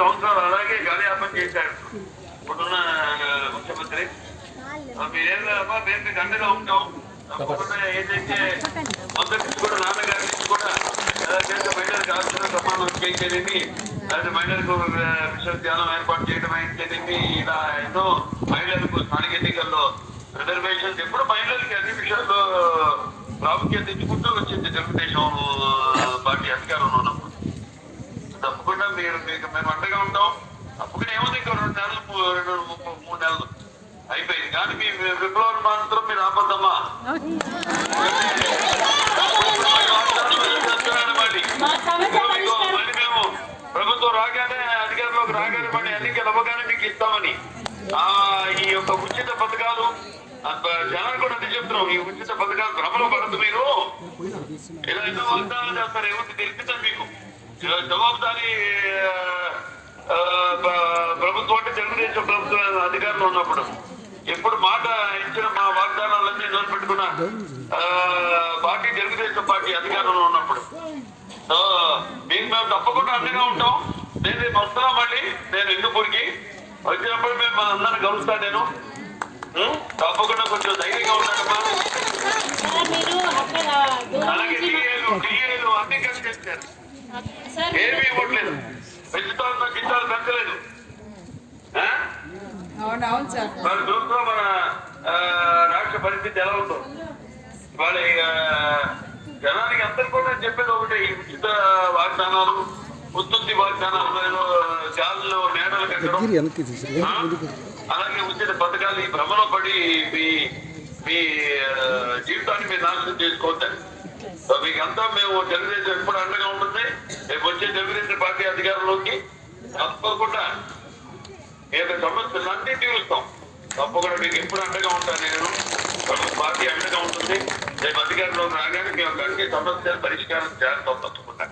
సంవత్సరాలు అలాగే గాలియాపం చేశారు. ఇప్పుడున్న ముఖ్యమంత్రి. మీరేం లేదమ్మా మేము మీకు అండగా ఉంటాం. తప్పకుండా ఏదైతే మొదటి నుంచి కూడా నాన్నగారి నుంచి కూడా మహిళలకు కావాల్సిన సమానం చేయించేదేమి అలాగే మహిళలకు విశ్వవిద్యాలయం ఏర్పాటు చేయడం ఏంటనేమి ఇలా ఎన్నో మహిళలకు స్థానిక ఎన్నికల్లో రిజర్వేషన్స్ ఎప్పుడు మహిళలకి అన్ని విషయాల్లో ప్రాముఖ్యత ఇచ్చుకుంటూ రెండు మూడు నెలలు. అయిపోయింది. కానీ మీ విప్లవం మాత్రం మీరు ఆపద్దమ్మా. ప్రభుత్వం రాగానే అధికారంలోకి రాగానే మళ్ళీ ఎన్నికలు అవ్వగానే మీకు ఇస్తామని. ఆ ఈ యొక్క ఉచిత పథకాలు జనాలు కూడా అదే చెప్తున్నాం ఈ ఉచిత పథకాలు భ్రమలో పడదు మీరు. ఇలా ఎన్నో వాగ్దానాలు చేస్తారు. మీకు. జవాబుదారీ అంటే తెలుగుదేశం ప్రభుత్వం అధికారంలో ఉన్నప్పుడు ఎప్పుడు మాట ఇచ్చిన మా వాగ్దానాలన్నీ నిలబెట్టుకున్న పార్టీ తెలుగుదేశం పార్టీ అధికారంలో ఉన్నప్పుడు. సో మీకు మేము తప్పకుండా అండగా ఉంటాం. నేను రేపు వస్తున్నా మళ్ళీ. నేను హిందూపూర్కి వచ్చినప్పుడు మేము మన అందరిని కలుస్తాను నేను? తప్పకుండా కొంచెం ధైర్యంగా ఉన్నాడమ్మా అలాగే టీఏలు టీఏలు అన్ని కలిసి ఏమీ ఇవ్వట్లేదు. పెంచుతాను గింజాలు పెంచలేదు? అవునవును సార్. మరి చూస్తున్నాం మన రాష్ట్ర పరిస్థితి ఎలా ఉందో. వాళ్ళ జనానికి అందరు కూడా చెప్పేది ఒకటే ఈ ఉచిత వాగ్దానాలు ఉత్పత్తి వాగ్దానాలు గాల్లో మేడలు కట్టడం? అలాగే ఉచిత పథకాలు ఈ భ్రమలో పడి మీ మీ జీవితాన్ని మీరు నాశనం చేసుకోవద్దండి సో మీకు అంతా మేము తెలుగుదేశం ఎప్పుడు అండగా ఉంటుంది. రేపు వచ్చే తెలుగుదేశం పార్టీ అధికారంలోకి తప్పకుండా మీ యొక్క సమస్యలు అన్ని తీరుస్తాం. తప్పకుండా మీకు ఎప్పుడు అండగా ఉంటాను నేను? పార్టీ అండగా ఉంటుంది. రేపు అధికారంలోకి రాగానే మీ యొక్క అన్ని సమస్యలు పరిష్కారం చేస్తాం తప్పకుండా.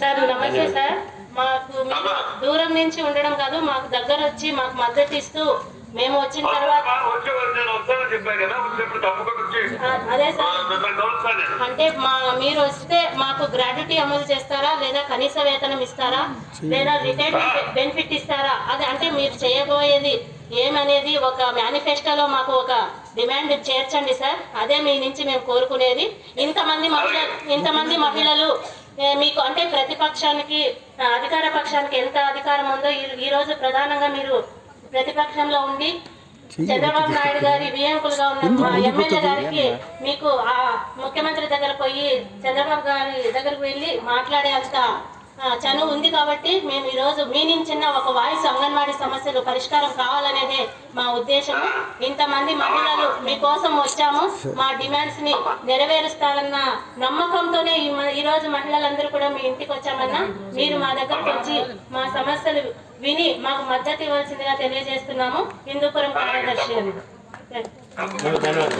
సార్ నమస్తే సార్. మాకు. దూరం నుంచి ఉండడం కాదు మాకు దగ్గర వచ్చి మాకు మద్దతు ఇస్తూ మేము వచ్చిన తర్వాత చెప్పాను కదా వచ్చినప్పుడు తప్పకుండా అంటే మా మీరు వస్తే మాకు గ్రాడ్యుటీ అమలు చేస్తారా? లేదా కనీస వేతనం ఇస్తారా? లేదా రిటైర్మెంట్ బెనిఫిట్ ఇస్తారా? అది అంటే మీరు చేయబోయేది ఏమనేది ఒక మేనిఫెస్టోలో మాకు ఒక డిమాండ్ చేర్చండి సార్. అదే మీ నుంచి మేము కోరుకునేది. ఇంతమంది మహిళ ఇంతమంది మహిళలు మీకు అంటే ప్రతిపక్షానికి అధికార పక్షానికి ఎంత అధికారం ఉందో ఈ రోజు ప్రధానంగా మీరు ప్రతిపక్షంలో ఉండి చంద్రబాబు నాయుడు గారి వియంకులుగా ఉన్న మా ఎమ్మెల్యే గారికి మీకు ఆ ముఖ్యమంత్రి దగ్గర పోయి చంద్రబాబు గారి దగ్గరకు వెళ్ళి మాట్లాడే అంత ఆ, చనువు ఉంది కాబట్టి మేము ఈ రోజు మీ చిన్న ఒక వాయిస్ అంగన్వాడీ సమస్యలు పరిష్కారం కావాలనేదే మా ఉద్దేశం. ఇంతమంది మహిళలు మీకోసం వచ్చాము. మా డిమాండ్స్ని నెరవేరుస్తారన్న నమ్మకంతోనే ఈ రోజు మహిళలందరూ కూడా మీ ఇంటికి వచ్చామన్నా. మీరు మా దగ్గరకు వచ్చి మా సమస్యలు విని మాకు మద్దతు ఇవ్వాల్సిందిగా తెలియజేస్తున్నాము. హిందూపురం కార్యదర్శి అని ధన్యవాదాలు.